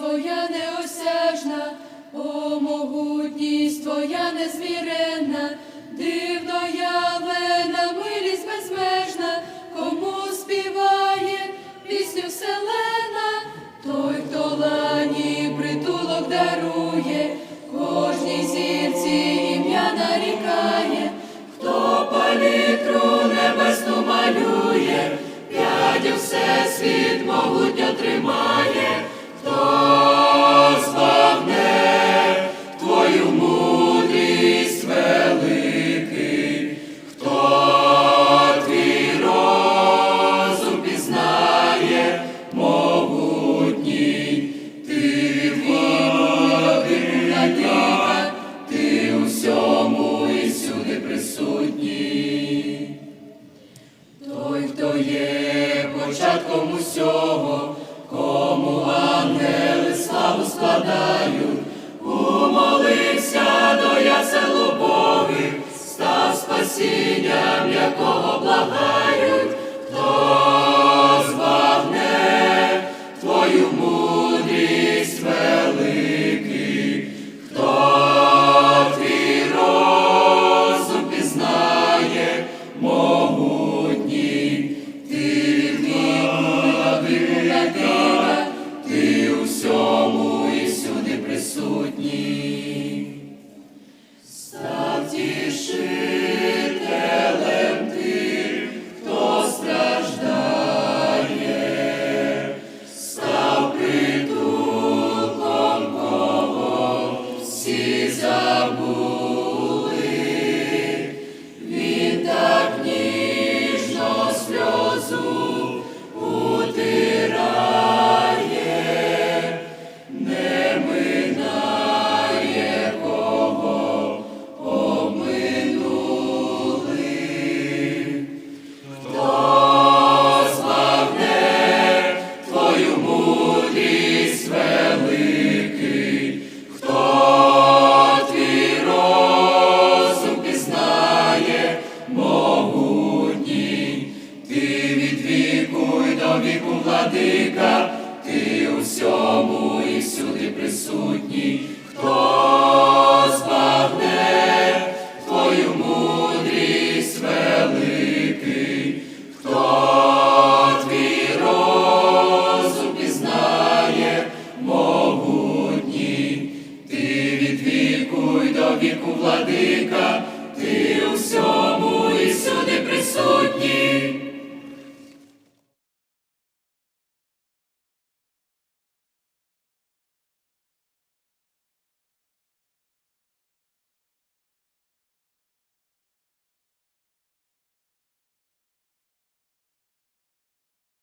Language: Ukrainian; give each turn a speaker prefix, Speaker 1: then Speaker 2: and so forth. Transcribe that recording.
Speaker 1: Твоя неосяжна, о могутність Твоя незміренна, дивно явлена, милість безмежна, кому співає пісню вселена, той, хто лані притулок дарує, кожній зірці ім'я нарікає, хто палітру небесну малює, п'ять всесвіт складають, умолився до ясел убогих, став спасінням, якого благають, хто збагне твою мудрість великий, хто твій розум пізнає, могутній, присутній. Віку владика, ти у всьому і всюди присутній, хто збагне твою мудрість великий, хто твій розум пізнає, могутній, ти від віку й до віку владика,